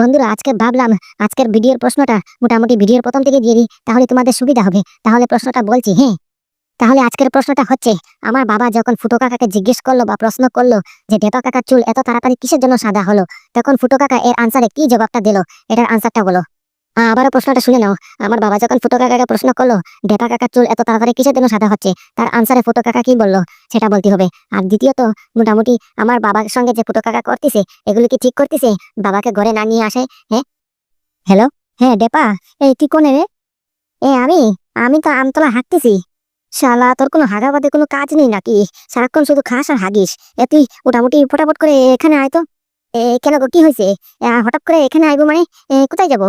বন্ধুরা, আজকে ভাবলাম, আজকের ভিডিওর প্রশ্নটা মোটামুটি ভিডিওর প্রথম থেকে দিয়ে দিই, তাহলে তোমাদের সুবিধা হবে। তাহলে প্রশ্নটা বলছি হ্যাঁ? তাহলে আজকের প্রশ্নটা হচ্ছে, আমার বাবা যখন ফুটো কাকাকে জিজ্ঞেস করল বা প্রশ্ন করল যে ডেপা কাকার চুল এত তাড়াতাড়ি কিসের জন্য সাদা হলো? তখন ফুটো কাকা এর আনসারে কি জবাবটা দিল? এটার আনসারটা বলো। আবারও প্রশ্নটা শুনে নাও। আমার বাবা যখন ফুটো কাকাকে প্রশ্ন করল ডেপা কাকার চুল এত তাড়াতাড়ি কিসের জন্য সাদা হচ্ছে? তার আনসারে ফুটো কাকা কি বলল, সেটা বলতে হবে। আর দ্বিতীয়ত, মোটামুটি আমার বাবার সঙ্গে যে ফুটো কাকা করতেছে, এগুলো কি ঠিক করতেছে? বাবাকে ঘরে না নিয়ে আসে হ্যাঁ হ্যালো হ্যাঁ ডেপা, এই তুই কোনে রে? এ, আমি? আমি তো আমতলা হাঁটতেছি শালা, তোর কোনো হাগা বাদে কোনো কাজ নেই নাকি? সারাক্ষণ শুধু খাস আর হাগিস। এ, তুই মোটামুটি ফটাফট করে এখানে আয় তো। এ, কেন কি হয়েছে? হঠাৎ করে এখানে আইবো মানে? কোথায় যাব?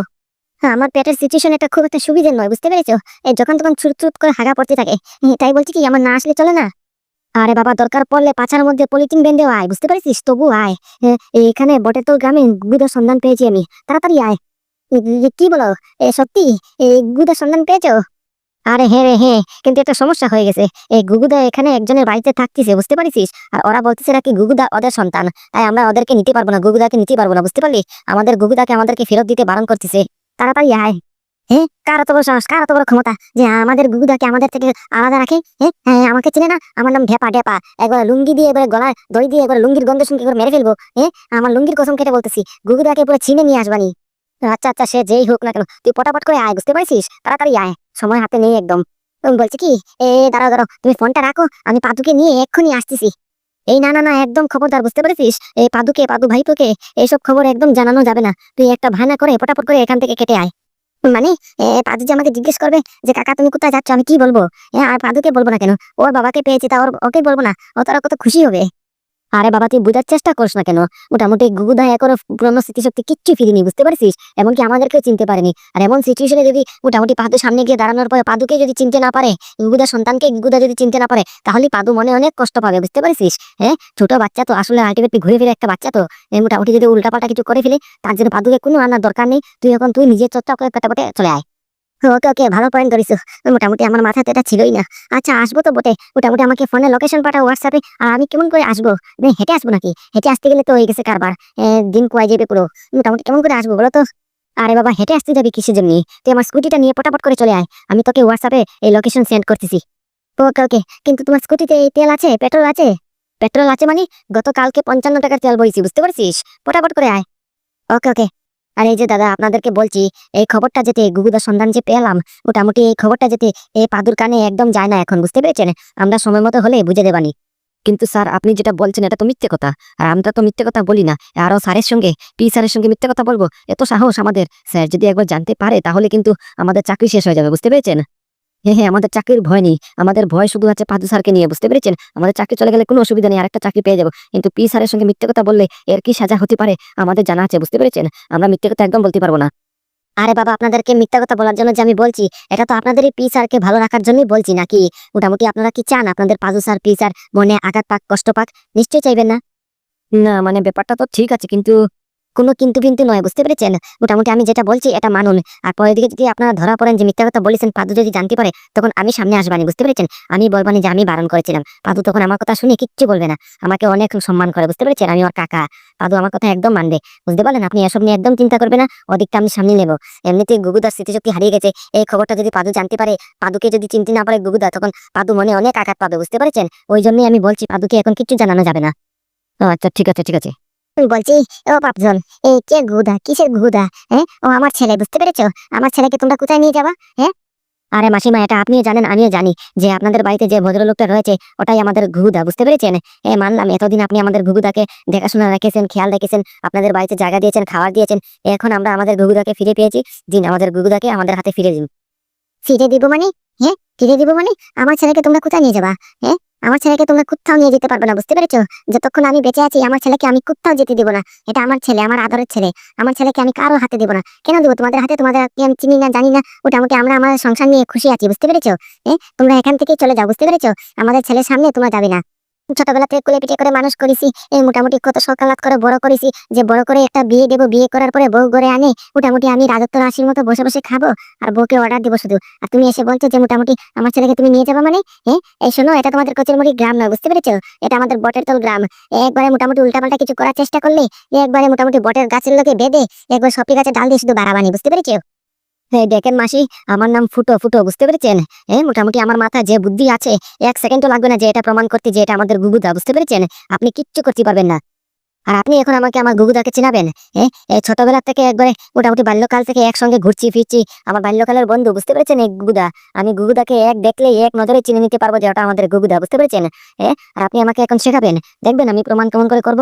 আমার পেটের সিচুয়েশন এটা খুব একটা সুবিধের নয়, বুঝতে পেরেছ? এই যখন তখন ছুট ছুট করে হাগা পড়তে থাকে। তাই বলছি কি, আমার না আসলে চলে না? আরে বাবা, দরকার পড়লে পাছার মধ্যে পলিথিন বেঁধেও আয়, বুঝতে পারছিস? তবু আয়। এখানে বটে তোর গ্রামে গুদের সন্ধান পেয়েছি আমি। তাড়াতাড়ি আয়। কি বলো? এ, সত্যি? এই গুদের সন্ধান পেয়েছ? আরে হ্যাঁ রে হ্যাঁ কিন্তু একটা সমস্যা হয়ে গেছে। এই গুগুদা এখানে একজনের বাড়িতে থাকতেছে, বুঝতে পারিস আর ওরা বলতেছে নাকি গুগুদা ওদের সন্তান। তাই আমরা ওদেরকে নিতে পারব না, গুগুদাকে নিতে পারব না, বুঝতে পারলি? আমাদের গুগুদাকে আমাদেরকে ফেরত দিতে বারণ করতেছে। তাড়াতাড়ি আয়। হ্যাঁ কার এত বড় সাহস? কার এত বড় ক্ষমতা? যে আমাদের গুগুদাকে আমাদের থেকে আলাদা রাখে? হ্যাঁ হ্যাঁ আমাকে চিনে না? আমার নাম ঢেপা ঢেপা। একবার লুঙ্গি দিয়ে এবার গলায় দড়ি দিয়ে, একবার লুঙ্গির গন্ধ শুনকে করে মেরে ফেলব। হ্যাঁ আমার লুঙ্গির কসম কেটে বলতেছি। গুগুদাকে পুরো চিনে নিয়ে আসবানি আচ্ছা আচ্ছা সে যেই হোক না কেন। তুই পটাপট করে আয়, বুঝতে পারছিস? তাড়াতাড়ি আয়। সময় হাতে নেই একদম। বলছি কি? এ, দাঁড়াও দাঁড়াও, তুমি ফোনটা রাখো। আমি পাদুকে নিয়ে এক্ষুনি আসতেছি। এই না না না, একদম খবরদার, বুঝতে পেরেছিস? এই পাদুকে, পাদু ভাইপোকে এইসব খবর একদম জানানো যাবে না। তুই একটা ভানা করে পটাপট করে এখান থেকে কেটে আয়। মানে পাদু যে আমাকে জিজ্ঞেস করবে যে, কাকা, তুমি কোথায় যাচ্ছ? আমি কি বলব? আর পাদুকে বলব না কেন? ওর বাবাকে পেয়েছি, তা ওর ওকে বলব না। ও তারা কত খুশি হবে। আরে বাবা, তুই বোঝার চেষ্টা করিস না কেন? মোটামুটি গুগুদা একর পুরনো স্মৃতিশক্তি কিচ্ছু ফিরিনি, বুঝতে পারছিস? এমনকি আমাদেরকেও চিনতে পারেনি। আর এমন সিচুয়েশনে যদি মোটামুটি পাদু সামনে গিয়ে দাঁড়ানোর পরে পাদুকে যদি চিনতে না পারে গুগুদার সন্তানকে গুগুদা যদি চিনতে না পারে তাহলে পাদু মনে অনেক কষ্ট পাবে, বুঝতে পারছিস? হ্যাঁ? ছোট বাচ্চা তো আসলে আলটিমেটলি ঘুরে ফিরে একটা বাচ্চা তো। মোটামুটি যদি উল্টাপাল্টা কিছু করে ফেলে, তার জন্য পাদুকে কোনো আনার দরকার নেই। তুই এখন তুই নিজের চর্চা করে পেটাপটে চলে আয়। ওকে ওকে ভালো পয়েন্ট ধরিস মোটামুটি আমার মাথাতে এটা ছিলই না। আচ্ছা আসব তো বটে। মোটামুটি আমাকে ফোনে লোকেশন পাঠাও হোয়াটসঅ্যাপে আর আমি কেমন করে আসব? হেঁটে আসব নাকি? হেঁটে আসতে গেলে তো হয়ে গেছে কারবার। দিন কয় যাবে পুরো। মোটামুটি কেমন করে আসব বলো তো? আরে বাবা, হেঁটে আসতে যাবি কিসের জন্য? তুই আমার স্কুটিটা নিয়ে পটাপট করে চলে আয়। আমি তোকে হোয়াটসঅ্যাপে এই লোকেশন সেন্ড করতেছি। ওকে ওকে। কিন্তু তোমার স্কুটিতে এই তেল আছে? পেট্রোল আছে? পেট্রোল আছে মানে গতকালকে পঞ্চান্ন টাকার তেল বইছি, বুঝতে পারছিস? পটাপট করে আয়। ওকে ওকে। আর এই যে দাদা, আপনাদেরকে বলছি, এই খবরটা যেতে গুগুদার সন্ধান যে পেলাম, মোটামুটি এই খবরটা যেতে এই পাদুর কানে একদম যায় না এখন, বুঝতে পেরেছেন? আমরা সময় মতো হলে বুঝে দেবানি। কিন্তু স্যার, আপনি যেটা বলছেন, এটা তো মিথ্যে কথা। আর আমরা তো মিথ্যে কথা বলি না। আরও স্যারের সঙ্গে, পি স্যারের সঙ্গে মিথ্যে কথা বলব? এত সাহস আমাদের। স্যার যদি একবার জানতে পারে, তাহলে কিন্তু আমাদের চাকরি শেষ হয়ে যাবে, বুঝতে পেরেছেন? হ্যাঁ হ্যাঁ আমাদের চাকরির ভয় নেই। আমাদের ভয় শুধু আছে পাদু স্যারকে নিয়ে, বুঝতে পেরেছেন? আমাদের চাকরি চলে গেলে কোনো অসুবিধা নেই, আরেকটা চাকরি পেয়ে যাব। কিন্তু পি স্যারের সঙ্গে মিথ্যে কথা বললে এর কি সাজা হতে পারে? আমাদের জানা আছে, বুঝতে পেরেছেন? আমরা মিথ্যে কথা একদম বলতে পারব না। আরে বাবা, আপনাদেরকে মিথ্যা কথা বলার জন্য যে আমি বলছি, এটা তো আপনাদেরই পি স্যারকে ভালো রাখার জন্যই বলছি নাকি? মোটামুটি আপনারা কি চান? আপনাদের পাজু স্যার, পি স্যার মনে আঘাত পাক, কষ্ট পাক? নিশ্চয়ই চাইবেন না? না মানে ব্যাপারটা তো ঠিক আছে, কিন্তু কোনো কিন্তু কিন্তু নয়, বুঝতে পেরেছেন? মোটামুটি আমি যেটা বলছি এটা মানুন। আর পরের দিকে যদি আপনারা ধরা পড়েন যে মিথ্যা কথা বলেছেন, পাদু যদি জানতে পারে, তখন আমি সামনে আসবানি, বুঝতে পেরেছেন? আমি বলবানি যে আমি বারণ করেছিলাম। পাদু তখন আমার কথা শুনে কিচ্ছু বলবে না। আমাকে অনেক সম্মান করে, বুঝতে পেরেছেন? আমি ওর কাকা। পাদু আমার কথা একদম মানবে। বুঝতে পারলেন? আপনি এসব নিয়ে একদম চিন্তা করবেন না। ওদিকটা আমি সামনে নেব। এমনিতেই গুগুদার স্মৃতিশক্তি হারিয়ে গেছে। এই খবরটা যদি পাদু জানতে পারে, পাদুকে যদি চিনতে না পারে গুগুদা, তখন পাদু মনে অনেক আঘাত পাবে, বুঝতে পেরেছেন? ওই জন্যই আমি বলছি, পাদুকে এখন কিচ্ছু জানানো যাবে না। আচ্ছা ঠিক আছে ঠিক আছে। বলছি, ও পাপজন এই কে গুদা কিসের গুদা হ্যাঁ? ও আমার ছেলে, বুঝতে পেরেছ? আমার ছেলেকে তোমরা কোথায় নিয়ে যাবা? হ্যাঁ? আরে মাসিমা, এটা আপনিও জানেন, আমিও জানি যে আপনাদের বাড়িতে যে ভদ্রলোকটা রয়েছে, ওটাই আমাদের ঘুগুদা বুঝতে পেরেছেন? এ মানলাম, এতদিন আপনি আমাদের ঘুগুদাকে দেখাশোনা রেখেছেন, খেয়াল রেখেছেন, আপনাদের বাড়িতে জায়গা দিয়েছেন খাবার দিয়েছেন, এখন আমরা আমাদের ঘুগুদাকে ফিরে পেয়েছি। দিন আমাদের ঘুগুদাকে আমাদের হাতে ফিরে দিন। ফিরে দিব মানে? হ্যাঁ? ফিরে দিব মানে? আমার ছেলেকে তোমরা কোথায় নিয়ে যাবা? হ্যাঁ? আমার ছেলেকে তোমরা কোথাও নিয়ে যেতে পারবে না, বুঝতে পেরেছ? যতক্ষণ আমি বেঁচে আছি, আমার ছেলেকে আমি কোথাও যেতে দিব না। এটা আমার ছেলে, আমার আদরের ছেলে। আমার ছেলেকে আমি কারও হাতে দেবো না। কেন দেবো? তোমাদের হাতে তোমাদের আমি চিনি না, জানি না। মোটামুটি আমরা আমার সংসার নিয়ে খুশি আছি, বুঝতে পেরেছ? তোমরা এখান থেকেই চলে যাও, বুঝতে পেরেছ? আমাদের ছেলের সামনে তোমরা যাবে না। ছোটবেলা থেকে কোলে পিঠে করে মানুষ করেছি এই মোটামুটি কত সকালাত করে বড় করেছি, যে বড় করে একটা বিয়ে দেবো, বিয়ে করার পরে বউ ঘরে আনে, মোটামুটি আমি রাজত্ব রাশির মতো বসে বসে খাব, আর বউকে অর্ডার দিব শুধু। আর তুমি এসে বলছো যে মোটামুটি আমার ছেলেকে তুমি নিয়ে যাব মানে? হ্যাঁ এই শোনো, এটা তোমাদের কচুরমুড়ি গ্রাম নয়, বুঝতে পেরেছ? এটা আমাদের বটের তল গ্রাম। একবারে মোটামুটি উল্টাপাল্টা কিছু করার চেষ্টা করলে একবারে মোটামুটি বটের গাছের লোকে বেঁধে, একবার সপি গাছে ডাল দিয়ে শুধু বাড়াবানি, বুঝতে পেরেছ? এই দেখেন মাসি, আমার নাম ফুটো। ফুটো, বুঝতে পেরেছেন? হ্যাঁ মোটামুটি আমার মাথায় যে বুদ্ধি আছে, এক সেকেন্ডও লাগবে না যে এটা প্রমাণ করতে যে এটা আমাদের গুগুদা, বুঝতে পেরেছেন? আপনি কিচ্ছু করতে পারবেন না। আর আপনি এখন আমাকে আমার গুগুদাকে চিনাবেন? হ্যাঁ এই ছোটবেলা থেকে একবারে মোটামুটি বাল্যকাল থেকে একসঙ্গে ঘুরছি ফিরছি, আমার বাল্যকালের বন্ধু, বুঝতে পেরেছেন এই গুগুদা? আমি গুগুদাকে এক দেখলে এক নজরে চিনে নিতে পারব যে ওটা আমাদের গুগুদা, বুঝতে পেরেছেন? হ্যাঁ আর আপনি আমাকে এখন শেখাবেন? দেখবেন আমি প্রমাণ কেমন করে করব?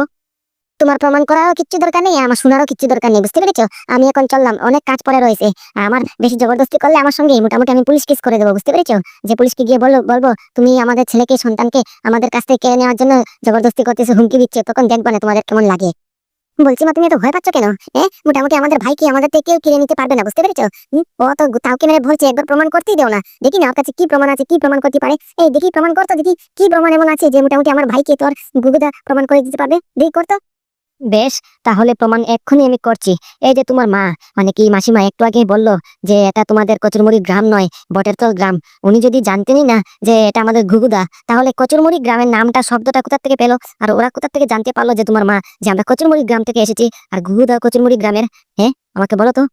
তোমার প্রমাণ করারও কিচ্ছু দরকার নেই, আমার শোনারও কিচ্ছু দরকার নেই, বুঝতে পেরেছ? আমি এখন চললাম, অনেক কাজ পড়ে রয়েছে। আমার বেশি জবরদস্তি করলে আমার সঙ্গে মোটামুটি আমি পুলিশ কেস করে দেবো, বুঝতে পেরেছ? যে পুলিশকে গিয়ে বলব বলব, তুমি আমাদের ছেলেকে, সন্তানকে আমাদের কাছ থেকে কেড়ে নেওয়ার জন্য জবরদস্তি করতেছো, হুমকি দিচ্ছে, তখন দেখব না তোমাদের কেমন লাগে। বলছি, মা, তুমি এত ভয় পাচ্ছ কেন? হ্যাঁ মোটামুটি আমাদের ভাইকে আমাদের থেকে কেউ কিনে নিতে পারবে না, বুঝতে পেরেছ? ও তো তাওকে মেরে বলছে, একবার প্রমাণ করতেই দেও না। দেখি না, ওর কাছে কি প্রমাণ আছে, কি প্রমাণ করতে পারে? এই, দেখি, প্রমাণ করতো দেখি, কি প্রমাণ এমন আছে যে মোটামুটি আমার ভাইকে তোর গুগুদা প্রমাণ করে দিতে পারবে? দেখি করতো বেশ, তাহলে প্রমাণ এক্ষুনি আমি করছি। এই যে তোমার মা মানে কি মাসিমা একটু আগেই বলল যে এটা তোমাদের কচুরমুড়ি গ্রাম নয়, বটেরতল গ্রাম। উনি যদি জানতেনই না যে এটা আমাদের ঘুগুদা তাহলে কচুরমুড়ি গ্রামের নামটা শব্দটা কোথার থেকে পেল? আর ওরা কোথার থেকে জানতে পারল যে তোমার মা, যে আমরা কচুরমুড়ি গ্রাম থেকে এসেছি? আর ঘুগুদা কচুরমুড়ি গ্রামের হ্যাঁ? আমাকে বলো তো।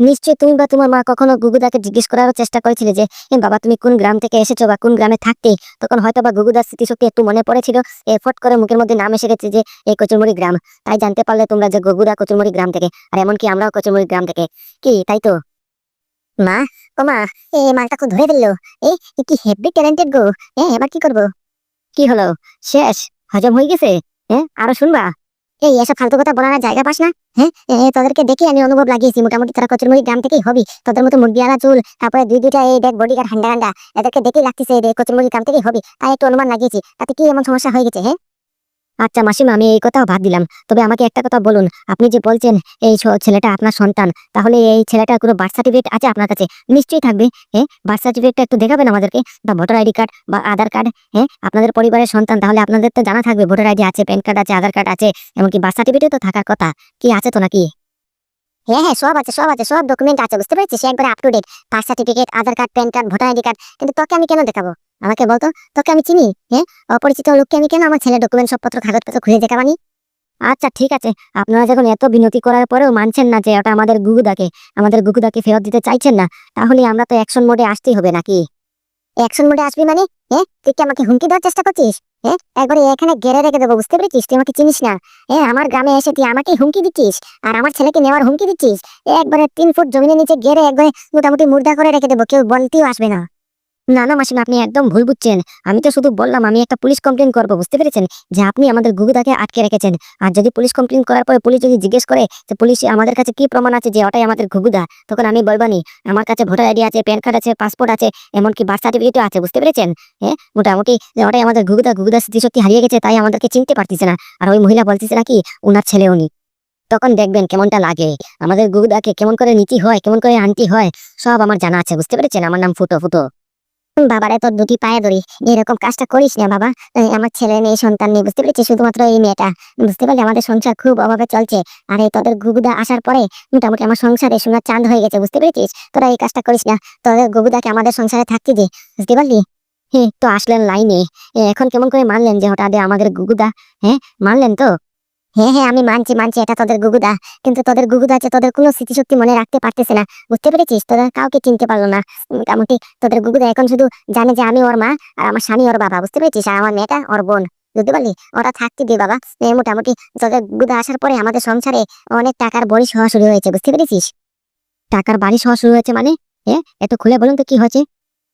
নিশ্চয়ই তুমি বা তোমার মা কখনো গুগুদাকে জিজ্ঞেস করারও চেষ্টা করেছিলে যে বাবা, তুমি কোন গ্রাম থেকে এসেছ বা কোন গ্রামে থাকতে? তখন হয়তো বা গুগুদার স্মৃতিশক্তি একটু মনে পড়েছিল। এ ফট করে মুখের মধ্যে নাম এসে গেছে যে এই কচুরমুড়ি গ্রাম। তাই জানতে পারলে তোমরা যে, গগুদা কচুরমুড়ি গ্রাম থেকে। আর এমনকি আমরাও কচুরমুড়ি গ্রাম থেকে। কি, তাই তো? মা, ও মা এই মালটা খুব ধরে ফেলল। এই কি হেভি ট্যালেন্টেড গো। এ, এবার কি করব? কি হলো? শেষ? হজম হয়ে গেছে? হ্যাঁ আরও শুনবা? এই, এসব ফালতু কথা বলার জায়গা পাস না হ্যাঁ? তাদেরকে দেখে আমি অনুভব লাগিয়েছি। মোটামুটি তারা কচুরমুড়ি গ্রাম থেকেই হবি। তোদের মতো মুরগিওয়ালা চুল, তারপরে দুই দুইটা এই দেখ বডি গার্ড হান্ডা হান্ডা এদেরকে দেখেই লাগতেছে এই কচুরমুড়ি গ্রাম থেকেই হবি। তাই একটু অনুমান লাগিয়েছি, তাতে কি এমন সমস্যা হয়ে গেছে হ্যাঁ? আচ্ছা মাসিমা, আমি এই কথাও বাদ দিলাম। তবে আমাকে একটা কথা বলুন, আপনি যে বলছেন এই ছেলেটা আপনার সন্তান, তাহলে এই ছেলেটার কোনো বার্থ সার্টিফিকেট আছে আপনার কাছে? নিশ্চয়ই থাকবে হ্যাঁ? বার্থ সার্টিফিকেটটা একটু দেখাবেন আমাদেরকে, বা ভোটার আইডি কার্ড বা আধার কার্ড হ্যাঁ? আপনাদের পরিবারের সন্তান, তাহলে আপনাদের তো জানা থাকবে ভোটার আইডি আছে প্যান কার্ড আছে আধার কার্ড আছে, এমনকি বার্থ সার্টিফিকেটও তো থাকার কথা। কি আছে তো নাকি? হ্যাঁ হ্যাঁ সব আছে সব আছে, সব ডকুমেন্ট আছে, বুঝতে পেরেছিস? সে একবারে up to date birth certificate Aadhaar card PAN card voter ID card কিন্তু তোকে আমি কেন দেখাবো? আমাকে বলতো, তোকে আমি চিনি? হ্যাঁ? অপরিচিত লোককে আমি কেন আমার ছেলের ডকুমেন্ট সবপত্র, কাগজপত্র খুঁজে দেখাবানি? আচ্ছা ঠিক আছে। আপনারা যখন এত বিনতি করার পরেও মানছেন না যে ওটা আমাদের গুগুদাকে আমাদের গুগুদাকে ফেরত দিতে চাইছেন না, তাহলে আমরা তো অ্যাকশন মোডে আসতেই হবে নাকি? অ্যাকশন মোডে আসবি মানে? হ্যাঁ? তুই কি আমাকে হুমকি দেওয়ার চেষ্টা করছিস? হ্যাঁ? একবারে এখানে গেড়ে রেখে দেবো, বুঝতে পেরেছিস? তুই আমাকে চিনিস না। হ্যাঁ আমার গ্রামে এসে তুই আমাকে হুমকি দিচ্ছিস, আর আমার ছেলেকে নেওয়ার হুমকি দিচ্ছিস। একবারে তিন ফুট জমিনের নিচে গেড়ে একবারে মোটামুটি মুর্দা করে রেখে দেবো, কেউ বলতেও আসবে না। না না, মাসিমা, আপনি একদম ভুল বুঝছেন। আমি তো শুধু বললাম, আমি একটা পুলিশ কমপ্লেন করব, বুঝতে পেরেছেন? যে আপনি আমাদের গুগুদাকে আটকে রেখেছেন। আর যদি পুলিশ কমপ্লেন করার পরে পুলিশ যদি জিজ্ঞেস করে যে পুলিশ, আমাদের কাছে কি প্রমাণ আছে যে ওটাই আমাদের ঘুগুদা তখন আমি বলবানি আমার কাছে ভোটার আইডি আছে, প্যান কার্ড আছে, পাসপোর্ট আছে, এমনকি বার্থ সার্টিফিকেটও আছে, বুঝতে পেরেছেন? হ্যাঁ মোটামুটি যে ওটাই আমাদের ঘুগুদা ঘুগুদা স্মৃতিশক্তি হারিয়ে গেছে, তাই আমাদেরকে চিনতে পারতেছে না। আর ওই মহিলা বলতেছে নাকি, উনার ছেলে উনি। তখন দেখবেন কেমনটা লাগে। আমাদের গুগুদাকে কেমন করে নীতি হয়, কেমন করে আনতি হয়, সব আমার জানা আছে, বুঝতে পেরেছেন? আমার নাম ফুটো ফুটো। বাবারে, তোর দুটি পায়ে ধরি। এরকম কাজটা করিস না, বাবা। আমার ছেলে নেই সন্তান নেই বুঝতে পেরেছি শুধুমাত্র এই মেয়েটা। বুঝতে পারলি? আমাদের সংসার খুব অভাবে চলছে। আর এই তোদের গুগুদা আসার পরে মোটামুটি আমার সংসারে সোনার চাঁদ হয়ে গেছে, বুঝতে পেরেছিস? তোরা এই কাজটা করিস না। তোদের গুগুদাকে আমাদের সংসারে থাকতে দে, বুঝতে পারলি? হ্যাঁ তো আসলেন লাইনে। এখন কেমন করে মানলেন যে হঠাৎ আমাদের গুগুদা হ্যাঁ মানলেন তো? হ্যাঁ হ্যাঁ আমি মানছি মানছি, এটা তোদের গুগুদা। কিন্তু তোদের গুগুদা আছে, তোদের কোনো স্মৃতিশক্তি মনে রাখতে পারতেছে না। বুঝতে পেরেছিস? তোদের কাউকে চিনতে পারল না। মোটামুটি তোদের গুগুদা এখন শুধু জানে যে আমি ওর মা আর আমার স্বামী ওর বাবা। বুঝতে পেরেছিস? আর আমার মেয়েটা ওর বোন। বুঝতে পারলি? ওরা থাকতে দে বাবা। মোটামুটি তোদের গুগুদা আসার পরে আমাদের সংসারে অনেক টাকার বড়ি হওয়া শুরু হয়েছে। বুঝতে পেরেছিস? টাকার বাড়ি সহ শুরু হয়েছে মানে? হ্যাঁ এত খুলে বলুন তো কি হয়েছে?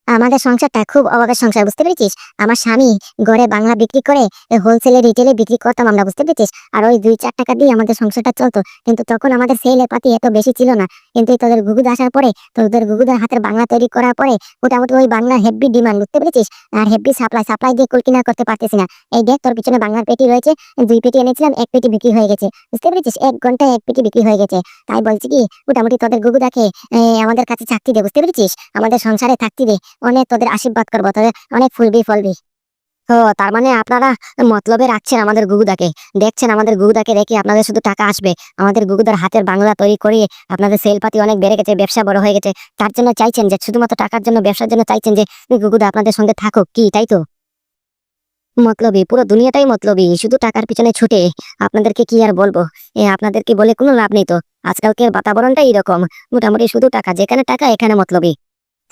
আমাদের সংসারটা খুব অভাবের সংসার, বুঝতে পেরেছিস? আমার স্বামী ঘরে বাংলা বিক্রি করে হোলসেলে রিটেলে বিক্রি করতাম আমরা, বুঝতে পেরেছিস? আর ওই দুই চার টাকা দিয়ে আমাদের সংসারটা চলতো। কিন্তু তখন আমাদের সেলে পাতি এত বেশি ছিল না। কিন্তু তোদের গুগুদ আসার পরে, তোদের গুগুদের হাতের বাংলা তৈরি করার পরে, মোটামুটি ওই বাংলা হেভি ডিমান্ড বুঝতে পেরেছিস? আর হেভি সাপ্লাই সাপ্লাই দিয়ে কুল কিনা করতে পারতেছি না। এই দেখ, তোর পিছনে বাংলার পেটি রয়েছে, দুই পেটি এনেছিলাম, এক পেটি বিক্রি হয়ে গেছে। বুঝতে পেরেছিস? এক ঘন্টায় এক পেটি বিক্রি হয়ে গেছে। তাই বলছি কি, মোটামুটি তোদের গুগুদাকে আমাদের কাছে চাকরি দে, বুঝতে পেরেছিস? আমাদের সংসারে থাকতে দে। অনেক তোদের আশীর্বাদ করব, তোদের অনেক ফুলবি ফলবি ও তার মানে আপনারা মতলবে রাখছেন আমাদের গুগুদাকে, দেখছেন আমাদের গুগুদাকে রেখে আপনাদের শুধু টাকা আসবে। আমাদের গুগুদার হাতের বাংলা তৈরি করিয়ে আপনাদের সেলপাতি অনেক বেড়ে গেছে, ব্যবসা বড় হয়ে গেছে। তার জন্য চাইছেন যে, শুধুমাত্র টাকার জন্য, ব্যবসার জন্য চাইছেন যে, গুগুদা আপনাদের সঙ্গে থাকুক। কি, তাই তো? মতলবি, পুরো দুনিয়াটাই মতলবি, শুধু টাকার পিছনে ছুটে আপনাদেরকে কি আর বলব? এ, আপনাদেরকে বলে কোনো লাভ নেই তো। আজকালকের বাতাবরণটাই এরকম। মোটামুটি শুধু টাকা, যেখানে টাকা, এখানে মতলবি।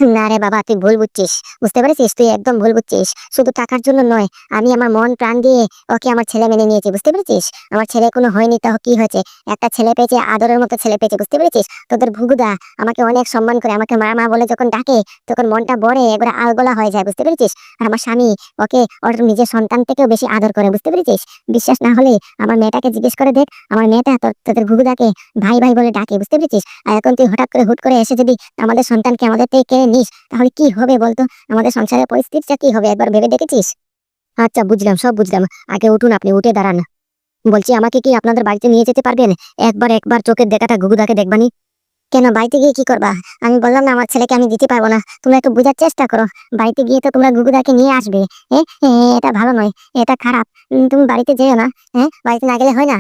না রে বাবা, তুই ভুল বুঝছিস। বুঝতে পেরেছিস? তুই একদম ভুল বুঝছিস। শুধু টাকার জন্য নয়, আমি আমার মন প্রাণ দিয়ে ওকে আমার ছেলে মেনে নিয়েছি, বুঝতে পেরেছিস? আমার ছেলে কোনো হয়নি, তাও কি হয়েছে? একটা ছেলে পেয়েছে, আদরের মতো ছেলে পেয়েছে, বুঝতে পেরেছিস? তোদের ভুগুদা আমাকে অনেক সম্মান করে, আমাকে মা মা বলে যখন ডাকে, তখন মনটা বড়ে, একবার আলগোলা হয়ে যায়, বুঝতে পেরেছিস? আর আমার স্বামী ওকে ওর নিজের সন্তান থেকেও বেশি আদর করে, বুঝতে পেরেছিস? বিশ্বাস না হলে আমার মেয়েটাকে জিজ্ঞেস করে দেখ, আমার মেয়েটা তোর- তোদের ভুগুদাকে ভাই ভাই বলে ডাকে, বুঝতে পেরেছিস? আর এখন তুই হঠাৎ করে হুট করে এসে যদি আমাদের সন্তানকে আমাদের থেকে নিস তাহলে কি হবে বলতো? আমাদের সংসারের পরিস্থিতিটা কি হবে একবার ভেবে দেখেছিস? আচ্ছা বুঝলাম সব বুঝলাম। আগে উঠুন আপনি উঠে দাঁড়ান। বলছি আমাকে কি আপনাদের বাড়িতে নিয়ে যেতে পারবেন? একবার একবার চোখের দেখাটা গুগুদাকে দেখবানি কেন বাড়িতে গিয়ে কি করবা? আমি বললাম না আমার ছেলেকে আমি দিতে পারব না। তোমরা একটু বোঝার চেষ্টা করো। বাড়িতে গিয়ে তো তোমরা গুগুদাকে নিয়ে আসবে। এ, এটা ভালো নয় এটা খারাপ। তুমি বাড়িতে যেও না হ্যাঁ? বাড়িতে না গেলে হয় না?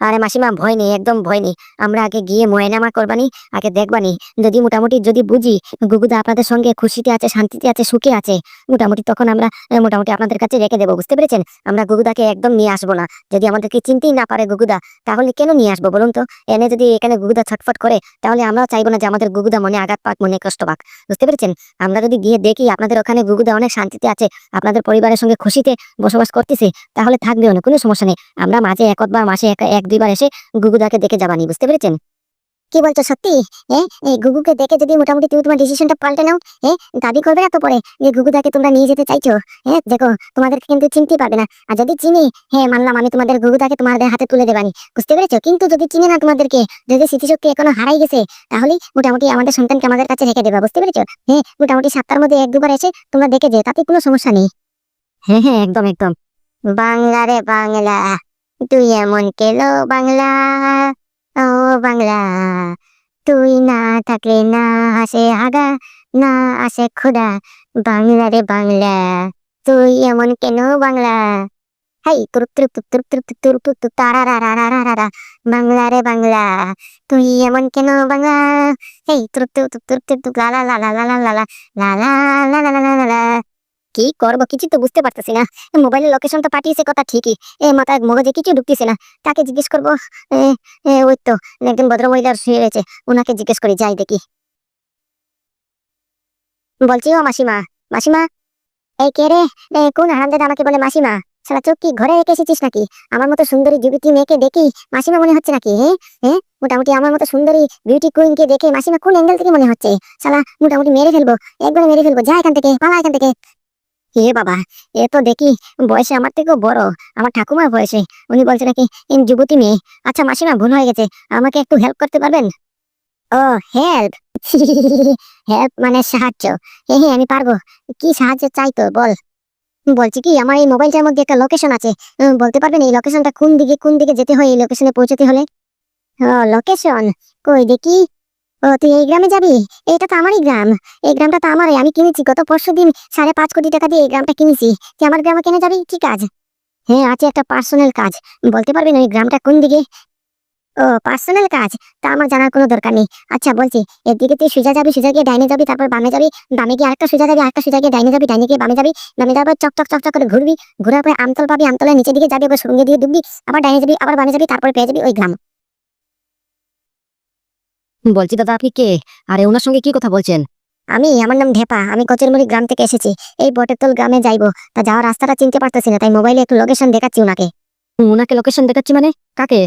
আরে মাসিমা, ভয় নেই, একদম ভয় নেই। আমরা আগে গিয়ে ময়নামা করবানি, আগে দেখবানি। যদি মোটামুটি যদি বুঝি, গুগুদা আপনাদের সঙ্গে খুশিতে আছে, শান্তিতে আছে, সুখে আছে, মোটামুটি তখন আমরা মোটামুটি আপনাদের কাছে রেখে দেবো, বুঝতে পেরেছেন? আমরা গুগুদাকে একদম নিয়ে আসব না। যদি আমাদেরকে চিনতেই না পারে গুগুদা, তাহলে কেন নিয়ে আসব বলুন তো? এনে যদি এখানে গুগুদা ছটফট করে, তাহলে আমরাও চাইব না যে আমাদের গুগুদা মনে আঘাত পাক, মনে কষ্ট পাক। বুঝতে পেরেছেন? আমরা যদি গিয়ে দেখি আপনাদের ওখানে গুগুদা অনেক শান্তিতে আছে, আপনাদের পরিবারের সঙ্গে খুশিতে বসবাস করতেছে, তাহলে থাকবে অনেক কোনো সমস্যা নেই। আমরা মাঝে একবার, মাসে এক এক দুইবার এসে গুগুদাকে দেখে যাবানি, বুঝতে পেরেছেন? কি বলছো, সত্যি? গুগুকে দেখে যদি মোটামুটি তুমি তোমার ডিসিশনটা পাল্টে নাও দাবি করবে না তো পরে যে গুগুদাকে তোমরা নিয়ে যেতে চাইছো? হ্যাঁ দেখো, তোমাদেরকে কিন্তু চিনতে পারবে না। আর যদি চিনি হ্যাঁ মানলাম আমি তোমাদের গুগুদাকে তোমাদের হাতে তুলে দেবানি, বুঝতে পেরেছ? কিন্তু যদি চিনি না তোমাদেরকে, যদি স্মৃতিশক্তি এখনও হারাই গেছে তাহলে মোটামুটি আমাদের সন্তানকে আমাদের কাছে রেখে দেবা, বুঝতে পেরেছ? হ্যাঁ মোটামুটি সাতটার মধ্যে এক দুবার এসে তোমরা দেখে যে তাতে কোনো সমস্যা নেই। হ্যাঁ হ্যাঁ একদম একদম। বাংলা রে বাংলা। তুই এমন কেলো বাংলা ও বাংলা তুই না থাকলে না আসে আগা না আসে খোদা বাংলা রে বাংলা তুই এমন কেন বাংলা হাই তুরুপ তুরুপ তুরুপ তুরুপ তুরুপ তারা রা রা বাংলা রে বাংলা তুই এমন কেন বাংলা হেই তুরুপ তুরুপ তুরুপ লা লা লা লা লা লা লা লা লা লা লা লা কি করব কিছু তো বুঝতে পারতেছি না। মোবাইলের লোকেশন তো পাঠিয়েছে কথা ঠিকই। এ মাথায় মগজে কিছু ঢুকতেছে না। তাকে জিজ্ঞেস করব ওই তো একজন ভদ্রমহিলার শুয়ে রয়েছে। ওনাকে জিজ্ঞেস করি, যাই দেখি। বলছি, ও মাসিমা মাসিমা, এই কে রে? কোন হারামদাদা আমাকে বলে মাসিমা? সারা চোখ কি ঘরে রেখে এসেছিস নাকি? আমার মতো সুন্দরী যুবতী মেয়েকে দেখি মাসিমা মনে হচ্ছে নাকি হ্যাঁ হ্যাঁ মোটামুটি আমার মতো সুন্দরী বিউটি কুইন কে দেখে মাসিমা কোন অ্যাঙ্গেল থেকে মনে হচ্ছে? শালা, মোটামুটি মেরে ফেলব, একবারে মেরে ফেলব। যা এখান থেকে, পালা এখান থেকে। এ বাবা, এ তো দেখি বয়সে আমার থেকেও বড়। আমার ঠাকুমার বয়সে। উনি বলছে নাকি যুবতী মেয়ে আচ্ছা মাসিমা, ভুল হয়ে গেছে। আমাকে একটু হেল্প করতে পারবেন? ও হেল্প হেল্প মানে সাহায্য। হ্যাঁ হ্যাঁ আমি পারব। কি সাহায্য চাই তো, বল। বলছি কি, আমার এই মোবাইলটার মধ্যে একটা লোকেশন আছে। বলতে পারবেন এই লোকেশনটা কোন দিকে কোন দিকে যেতে হয়, এই লোকেশনে পৌঁছতে হলে? ও লোকেশন কই দেখি। ও, তুই এই গ্রামে যাবি? এইটা তো আমারই গ্রাম। এই গ্রামটা তো আমারই। আমি কিনেছি। গত পরশু দিন সাড়ে পাঁচ কোটি টাকা দিয়ে এই গ্রামটা কিনেছি। তুই আমার গ্রামে কেনে যাবি? কি কাজ? হ্যাঁ আছে একটা পার্সোনাল কাজ। বলতে পারবেন ওই গ্রামটা কোন দিকে? ও পার্সোনাল কাজ? তা আমার জানার কোনো দরকার নেই। আচ্ছা বলছি, এদিকে তুই সোজা যাবি, সোজা গিয়ে ডাইনে যাবি, তারপর বামে যাবি, বামে গিয়ে আরেকটা সোজা যাবি, আরেকটা সোজা গিয়ে ডাইনে যাবি, ডাইনে গিয়ে বামে যাবি, বামে যাবার চক চক চক চক করে ঘুরবি, ঘুরার পরে আমতল পাবি, আমতলের নিচের দিকে যাবি, আবার সুরঙ্গে দিয়ে ডুববি, আবার ডাইনে যাবি, আবার বামে যাবি, তারপরে পেয়ে যাবি ওই গ্রাম। বলছি দাদা আপনি কে? আরে ওনার সঙ্গে কি কথা বলছেন? আমি আমার নাম ঢেপা। আমি কচেরমুড়ি গ্রাম থেকে এসেছি। এই বটেতল গ্রামে যাইবো। তা যাওয়ার রাস্তাটা চিনতে পারতেছি না তাই মোবাইলে একটু লোকেশন দেখাচ্ছি ওনাকে। ওনাকে লোকেশন দেখাচ্ছি মানে? কাকে?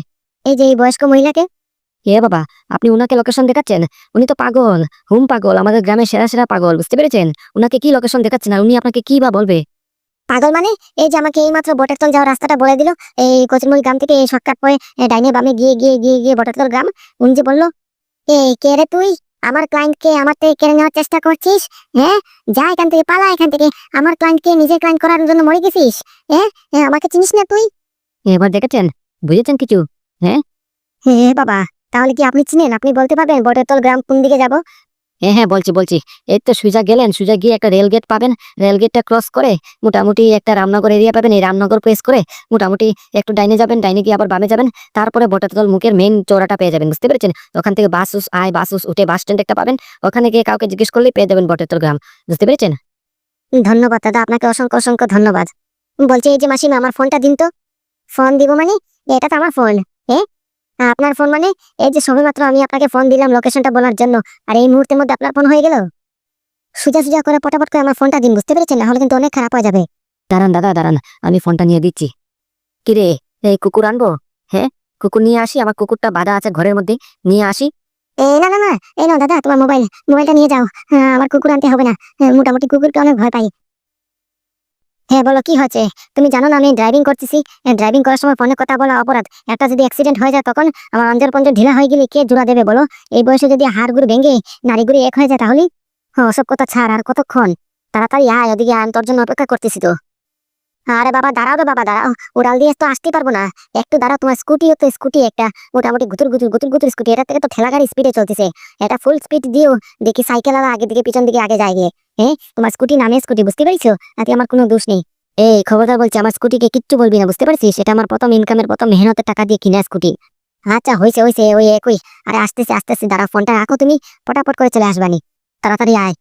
এই যে এই বয়স্ক মহিলাকে। এ বাবা আপনি ওনাকে লোকেশন দেখাচ্ছেন? উনি তো পাগল হুম পাগল আমাদের গ্রামের সেরা সেরা পাগল বুঝতে পেরেছেন? ওনাকে কি লোকেশন দেখাচ্ছেন আর উনি আপনাকে কি বা বলবে? পাগল মানে? এই যে আমাকে এই মাত্র বটেতল যাওয়ার রাস্তাটা বলে দিল। এই কচেরমুড়ি গ্রাম থেকে এই শর্টকাট পরে ডাইনে বামে গিয়ে গিয়ে গিয়ে গিয়ে বটেতল গ্রাম। উনি যে বলল এই কে রে তুই? আমার ক্লায়েন্টকে আমার থেকে কেড়ে নেওয়ার চেষ্টা করছিস? হ্যাঁ? যা এখান থেকে পালা এখান থেকে। আমার ক্লায়েন্টকে নিজের ক্লায়েন্ট করার জন্য মরে গেছিস? হ্যাঁ? হ্যাঁ, আমাকে চিনিস না তুই? এবার দেখেছেন? বুঝেছেন কিছু? হ্যাঁ? হ্যাঁ বাবা তাহলে কি আপনি চিনেন? আপনি বলতে পারবেন বটেতল গ্রাম কোন দিকে যাব? হ্যাঁ হ্যাঁ বলছি বলছি। এই তো সুজা গেলেন সুজা গিয়ে একটা রেল গেট পাবেন। রেল গেটটা ক্রস করে মোটামুটি একটা রামনগর এরিয়া পাবেন। এই রামনগর প্রেস করে মোটামুটি একটু ডাইনে যাবেন, ডাইনে গিয়ে আবার বামে যাবেন। তারপরে বটাতল মুখের মেইন চৌরাটা পেয়ে যাবেন, বুঝতে পেরেছেন? ওখান থেকে বাস উস আয় বাস উস উঠে বাস স্ট্যান্ড একটা পাবেন। ওখানে গিয়ে কাউকে জিজ্ঞেস করলেই পেয়ে যাবেন বটাতল গ্রাম, বুঝতে পেরেছেন? ধন্যবাদ, দাদা। আপনাকে অসংখ্য অসংখ্য ধন্যবাদ। বলছি, এই যে মাসিমা, আমার ফোনটা দিন তো। ফোন দিব মানে? এটা তো আমার ফোন আপনার ফোন মানে? এই যে সবেমাত্র আমি আপনাকে ফোন দিলাম লোকেশনটা বলার জন্য আর এই মুহূর্তের মধ্যে আপনার ফোন হয়ে গেল? সুজা সুজা করে পটাপট করে আমার ফোনটা দিন বুঝতে পেরেছেন? না হলে কিন্তু অনেক খারাপ হয়ে যাবে। দাঁড়ান দাদা দাঁড়ান আমি ফোনটা নিয়ে দিচ্ছি। কিরে এই কুকুর আনব? হ্যাঁ? কুকুর নিয়ে আসি আমার কুকুরটা বাধা আছে ঘরের মধ্যে নিয়ে আসি। না না না এই নাও দাদা তোমার মোবাইল মোবাইলটা নিয়ে যাও। হ্যাঁ, আমার কুকুর আনতে হবে না। মোটামুটি কুকুরকে অনেক ভয় পাই। হ্যাঁ বলো, কি হয়েছে? তুমি জানো না আমি ড্রাইভিং করতেছি। ড্রাইভিং করার সময় ফোনে কথা বলা অপরাধ। একটা যদি অ্যাক্সিডেন্ট হয়ে যায় তখন আমার অঞ্জর পঞ্জর ঢিলা হয়ে গেলে কে জোড়া দেবে, বলো? এই বয়সে যদি হাড়গুড়ি ভেঙে নারীগুড়ি এক হয়ে যায় তাহলে? হ্যাঁ ওসব কথা ছাড়, আর কতক্ষণ? তাড়াতাড়ি আয়, ওদিকে আমি তোর জন্য অপেক্ষা করতেছি তো। আরে বাবা, দাঁড়াও বাবা, দাঁড়াও। উড়াল দিয়ে তো আসতে পারব না। একটু দাঁড়াও, তোমার স্কুটিও তো স্কুটি একটা। মোটামুটি গুতুর গুতুর গুতুর গুতুর স্কুটি এটা থেকে তো ঠেলা গাড়ি স্পিডে চলতেছে। এটা ফুল স্পিড দিও দেখি সাইকেল আগে দিকে, পিছন দিকে আগে যায় গিয়ে। হ্যাঁ তোমার স্কুটি নামে স্কুটি, বুঝতে পেরেছ? তাতে আমার কোনো দোষ নেই? এই, খবরদার বলছি, আমার স্কুটিকে কিচ্ছু বলবি না, বুঝতে পারছিস? এটা আমার প্রথম ইনকামের প্রথম মেহনতের টাকা দিয়ে কিনা স্কুটি। আচ্ছা হয়েছে হয়েছে, ওই একই। আরে, আসতেছি আসতেছি, দাঁড়া, ফোনটা রাখো তুমি। পটাপট করে চলে আসবানি। তাড়াতাড়ি আয়।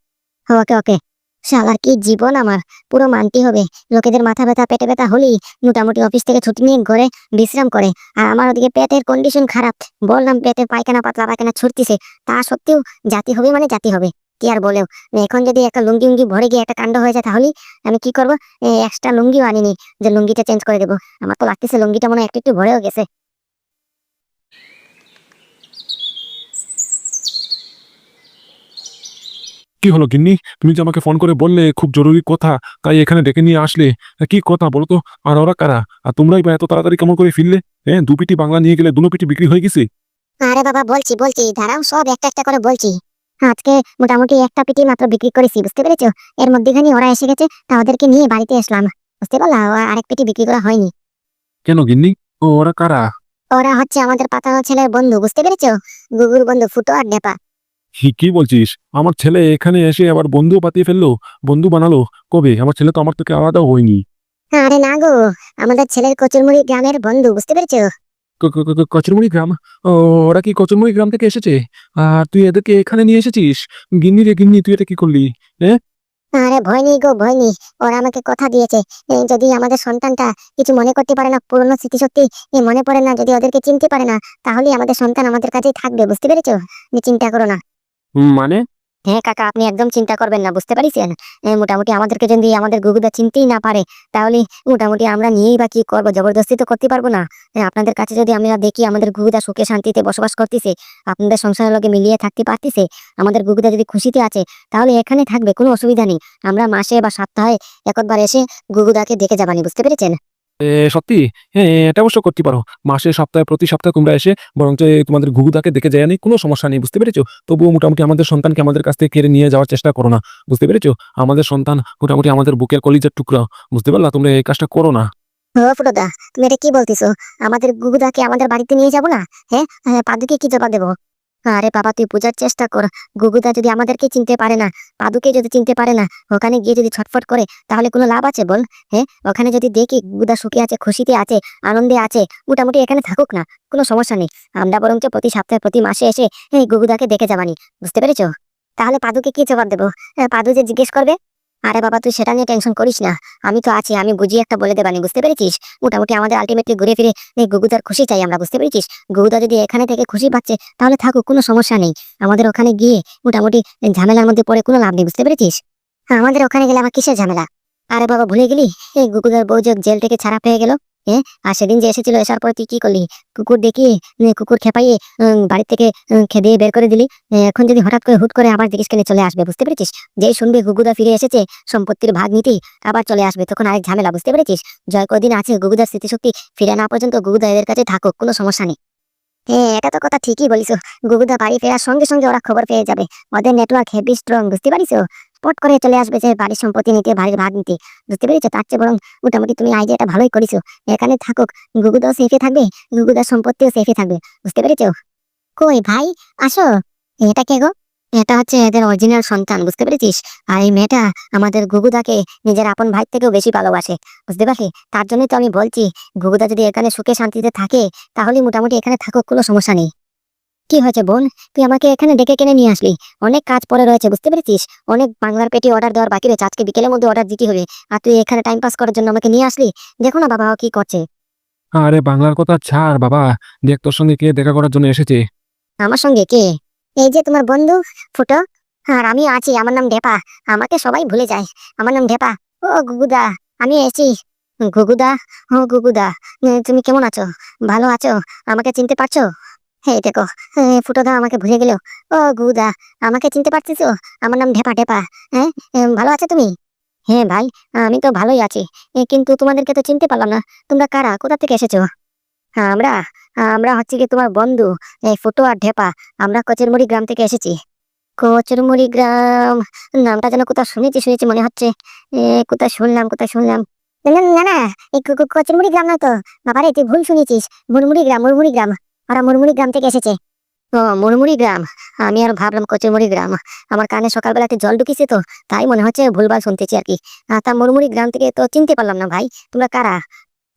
ওকে ওকে। শালার কি জীবন আমার? পুরো মানতে হবে। লোকেদের মাথা ব্যথা, পেটে ব্যথা হলেই মোটামুটি অফিস থেকে ছুটি নিয়ে ঘরে বিশ্রাম করে। আর আমার ওদিকে পেটের কন্ডিশন খারাপ। বললাম পেটে পায়খানা, পাতলা পায়খানা ছুটতিছে। তা সত্ত্বেও জাতি হবে মানে জাতি হবে। কি আর বলেও? এখন যদি একটা লুঙ্গি উঙ্গি ভরে গিয়ে একটা কাণ্ড হয়ে যায় তাহলে আমি কি করব? এক্সট্রা লুঙ্গিও আনিনি যে লুঙ্গিটা চেঞ্জ করে দেবো। আমার তো লাগতেছে লুঙ্গিটা মনে হয় একটু একটু ভরেও গেছে। কি হলো গিন্নি? তুমি যে আমাকে ফোন করে বললে খুব জরুরি কথা তাই এখানে ডেকে নিয়ে আসলে। কি কথা বলো তো? আর ওরা কারা? আর তোমরাই বা এত তাড়াতাড়ি কেমন করে ফিরলে? হ্যাঁ দু পিটি বাংলা নিয়ে গেলে দুনো পিটি বিক্রি হয়ে গেছে? আরে বাবা বলছি বলছি দাঁড়াও সব একটা একটা করে বলছি। আজকে মোটামুটি একটা পিটি মাত্র বিক্রি করেছি বুঝতে পেরেছ? এর মধ্যেখানে ওরা এসে গেছে তা ওদেরকে নিয়ে বাড়িতে আসলাম। বুঝতে পারলা? আরেক পিটি বিক্রি করা হয়নি। কেন গিন্নি? ও ওরা কারা? ওরা হচ্ছে আমাদের পাতানো ছেলের বন্ধু বুঝতে পেরেছ? গুগুর বন্ধু ফুটো আর ডেপা। কি কি বলছিস? আমার ছেলে এখানে এসে আবার বন্ধু পাতিয়ে ফেলল বন্ধু বানালো কবে? আমার ছেলে তো আমার থেকে আলাদাও হয়নি। আরে না গো আমাদের ছেলের কচুরমুড়ি গ্রামের বন্ধু বুঝতে পেরেছ? কচুরমুড়ি গ্রাম? ওরা কি কচুরমুড়ি গ্রাম থেকে এসেছে? আর তুই এদেরকে এখানে নিয়ে এসেছিস? গিন্নি রে গিন্নি তুই এটা কি করলি? আরে ভয় নেই গো ভয় নেই। ওরা আমাকে কথা দিয়েছে। যদি আমাদের সন্তানটা কিছু মনে করতে পারে না পুরনো স্মৃতিশক্তি মনে পড়ে না যদি ওদেরকে চিনতে পারে না তাহলে আমাদের সন্তান আমাদের কাছেই থাকবে বুঝতে পেরেছ? তুমি চিন্তা করো না। মানে? হ্যাঁ কাকা, আপনি একদম চিন্তা করবেন না, বুঝতে পারিছেন? মোটামুটি আমাদেরকে যদি আমাদের গুগুদা চিনতেই না পারে, তাহলে মোটামুটি আমরা নিয়েই বা কি করব? জবরদস্তি তো করতে পারব না। আপনাদের কাছে যদি আমরা দেখি আমাদের গুগুদা সুখে শান্তিতে বসবাস করতেছে, আপনাদের সংসারের লগে মিলিয়ে থাকতে পারতেছে, আমাদের গুগুদা যদি খুশিতে আছে, তাহলে এখানে থাকবে, কোনো অসুবিধা নেই। আমরা মাসে বা সপ্তাহে একবার এসে গুগুদাকে দেখে যাবানি, বুঝতে পেরেছেন? সত্যি? হ্যাঁ এটা অবশ্য করতে পারো। মাসে সপ্তাহে প্রতি সপ্তাহে তোমরা এসে বরঞ্চ তোমাদের ঘুঘুদাকে দেখে যায় কোনো সমস্যা নেই বুঝতে পেরেছ? তবুও মোটামুটি আমাদের সন্তানকে আমাদের কাছ থেকে কেড়ে নিয়ে যাওয়ার চেষ্টা করো না বুঝতে পেরেছ? আমাদের সন্তান মোটামুটি আমাদের বুকের কলিজার টুকরা বুঝতে পারলা? তোমরা এই কাজটা করো না। তুমি এটা কি বলতেছো? আমাদের গুগুদাকে আমাদের বাড়িতে নিয়ে যাব না? হ্যাঁ হ্যাঁ, পাদুকে কি জবাব দেবো? আরে বাবা, তুই বোঝার চেষ্টা কর। গুগুদা যদি আমাদেরকে চিনতে পারে না, পাদুকে যদি চিনতে পারে না, ওখানে গিয়ে যদি ছটফট করে, তাহলে কোনো লাভ আছে বল? হ্যাঁ ওখানে যদি দেখি গুগুদা সুখে আছে, খুশিতে আছে, আনন্দে আছে, মোটামুটি এখানে থাকুক না, কোনো সমস্যা নেই। আমরা বরঞ্চ প্রতি সপ্তাহে, প্রতি মাসে এসে, এই গুগুদাকে দেখে যাবানি, বুঝতে পেরেছ? তাহলে পাদুকে কি জবাব দেবো? পাদু যে জিজ্ঞেস করবে আরে বাবা, তুই সেটা নিয়ে টেনশন করিস না। আমি তো আছি, আমি বুঝিয়ে একটা বলে দেবানি, বুঝতে পেরেছিস? মোটামুটি আমাদের আলটিমেটলি ঘুরে ফিরে এই গুগুদার খুশি চাই আমরা, বুঝতে পেরেছিস? গুগুদা যদি এখানে থেকে খুশি পাচ্ছে, তাহলে থাকুক, কোনো সমস্যা নেই। আমাদের ওখানে গিয়ে মোটামুটি ঝামেলার মধ্যে পড়ে কোনো লাভ নেই, বুঝতে পেরেছিস? আমাদের ওখানে গেলে আমার কিসের ঝামেলা? আরে বাবা, ভুলে গেলি? এই গুগুদার বউ যে জেল থেকে ছাড়া পেয়ে গেল? হ্যাঁ আর সেদিন যে এসেছিল এসার পর তুই কি করলি? কুকুর উম, কুকুর খেপাইয়ে বাড়ি থেকে খেদিয়ে বের করে দিলি? এখন যদি হঠাৎ করে হুট করে আবার জিজ্ঞেস করে চলে আসবে বুঝতে পেরেছিস? যেই শুনবে গুগুদা ফিরে এসেছে সম্পত্তির ভাগ নিতেই আবার চলে আসবে তখন আরেক ঝামেলা বুঝতে পেরেছিস? জয় কদিন আছে গুগুদার স্মৃতিশক্তি ফিরে না পর্যন্ত গুগুদা এদের কাছে থাকুক কোনো সমস্যা নেই। হ্যাঁ এটা তো কথা ঠিকই বলিস গুগুদা বাড়ি ফেরার সঙ্গে সঙ্গে ওরা খবর পেয়ে যাবে। ওদের নেটওয়ার্ক হেভি স্ট্রং বুঝতে পারিস? স্পট করে চলে আসবে যে বাড়ির সম্পত্তি নিতে, বাড়ির ভাগ নিতে। বুঝতে পেরেছ? তার চেয়ে বরং মোটামুটি তুমি আইডিয়াটা ভালোই করিছো। এখানে থাকুক, গুগুদাও সেফে থাকবে, গুগুদার সম্পত্তিও সেফে থাকবে। বুঝতে পেরেছ? কই ভাই, আসো। এটা কে গো? এটা হচ্ছে এদের অরিজিনাল সন্তান, বুঝতে পেরেছিস? আর এই মেয়েটা আমাদের গুগুদাকে নিজের আপন ভাই থেকেও বেশি ভালোবাসে, বুঝতে পারলি? তার জন্যই তো আমি বলছি, গুগুদা যদি এখানে সুখে শান্তিতে থাকে তাহলে মোটামুটি এখানে থাকুক, কোনো সমস্যা নেই। কি হয়েছে বোন? তুই আমাকে এখানে ডেকে কিনে নিয়ে আসলি। অনেক কাজ পরে রয়েছে বুঝতে পেরেছিস? অনেক বাংলার পেটি অর্ডার দেওয়ার বাকি রয়েছে। আজকে বিকেলের মধ্যে অর্ডার দিতে হবে। আর তুই এখানে টাইম পাস করার জন্য আমাকে নিয়ে আসলি? দেখো না বাবা ও কি করছে। আরে বাংলার কথা ছাড় বাবা। দেখ তোর সঙ্গে কে দেখা করার জন্য এসেছে। আমার সঙ্গে কে? এই যে তোমার বন্ধু ফুটো। আর আমি আছি আমার নাম ঢেপা আমাকে সবাই ভুলে যায়। আমার নাম ঢেপা ও গুগুদা আমি এসেছি। গুগুদা? ও গুগুদা তুমি কেমন আছো? ভালো আছো? আমাকে চিনতে পারছ? এই দেখো এ, ফুটোদা আমাকে ভুলে গেল। ও গুগুদা আমাকে চিনতে পারছিস আমার নাম ঢেপা ঢেপা হ্যাঁ? ভালো আছো তুমি? হ্যাঁ ভাই আমি তো ভালোই আছি। কিন্তু তোমাদেরকে তো চিনতে পারলাম না। তোমরা কারা? কোথা থেকে এসেছ? আমরা আমরা হচ্ছে কি তোমার বন্ধু এই ফুটো আর ঢেপা। আমরা কচেরমুড়ি গ্রাম থেকে এসেছি। কচেরমুড়ি গ্রাম নামটা যেন কোথাও শুনেছি শুনেছি মনে হচ্ছে। কোথায় শুনলাম কোথায় শুনলাম? না না, এই কচেরমুড়ি গ্রাম না তো। বাবারে তুই ভুল শুনেছিস। মুড়মুড়ি গ্রাম মুড়মুড়ি গ্রাম। ওরা মুড়মুড়ি গ্রাম থেকে এসেছে। ও, মুড়মুড়ি গ্রাম? আমি আর ভাবলাম কচেরমুড়ি গ্রাম। আমার কানে সকালবেলাতে জল ঢুকিছে তো, তাই মনে হচ্ছে ভুলভাল শুনতেছি আর কি। তা মুড়মুড়ি গ্রাম থেকে তো চিনতে পারলাম না ভাই, তোমরা কারা?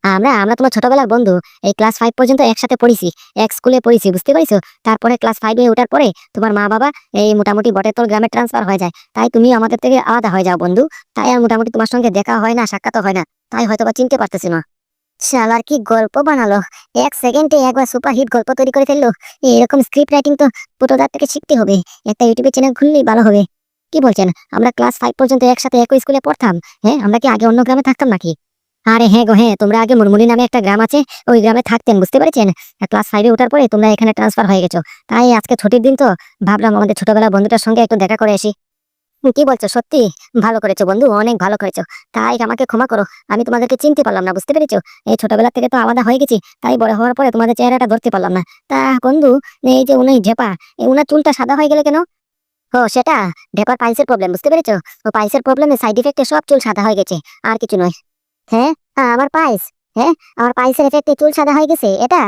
আমরা আমরা তোমার ছোটবেলার বন্ধু, এই ক্লাস ফাইভ পর্যন্ত একসাথে পড়েছি, এক স্কুলে পড়েছি, বুঝতে পারছ? তারপরে ক্লাস ফাইভে ওঠার পরে তোমার মা বাবা এই মোটামুটি বটেতল গ্রামে ট্রান্সফার হয়ে যায়। তাই তুমি আমাদের থেকে আলাদা হয়ে যাও বন্ধু। তাই আর মোটামুটি তোমার সঙ্গে দেখা হয় না সাক্ষাৎ হয় না। তাই হয়তো বা চিনতে পারতেছি না। শালার কি গল্প বানালো। এক সেকেন্ডে একবার সুপার হিট গল্প তৈরি করে ফেলল। এরকম স্ক্রিপ্ট রাইটিং তো পুটোদার থেকে শিখতে হবে। একটা ইউটিউবে চ্যানেল খুললেই ভালো হবে। কি বলছেন? আমরা ক্লাস ফাইভ পর্যন্ত একসাথে একই স্কুলে পড়তাম। হ্যাঁ আমরা কি আগে অন্য গ্রামে থাকতাম নাকি? আরে হ্যাঁ গো হ্যাঁ তোমরা আগে মুরমুরি নামে একটা গ্রাম আছে, ওই গ্রামে থাকতেন, বুঝতে পেরেছেন? ক্লাস ফাইভে ওঠার পরে তোমরা এখানে ট্রান্সফার হয়ে গেছো। তাই আজকে ছুটির দিন তো। ভাবলাম আমাদের ছোটবেলার বন্ধুটার সঙ্গে একটু দেখা করে আসি। কি বলছো? সত্যি ভালো করেছ বন্ধু, অনেক ভালো করেছ। তাই আমাকে ক্ষমা করো, আমি তোমাদেরকে চিনতে পারলাম না, বুঝতে পেরেছ? এই ছোটবেলা থেকে তো আলাদা হয়ে গেছি, তাই বড় হওয়ার পরে তোমাদের চেহারাটা ধরতে পারলাম না। তা বন্ধু, এই যে উনি ঝেপা উনার চুলটা সাদা হয়ে গেলে কেন? ও, সেটা ঢেপার পাইসের প্রবলেম বুঝতে পেরেছ? ও পাইসের প্রবলেমে সাইড ইফেক্টে সব চুল সাদা হয়ে গেছে, আর কিছু নয়। হ্যাঁ? আমার পাইস হ্যাঁ? আমার পাইসের এফেক্টে চুল সাদা হয়ে গেছে, এটা?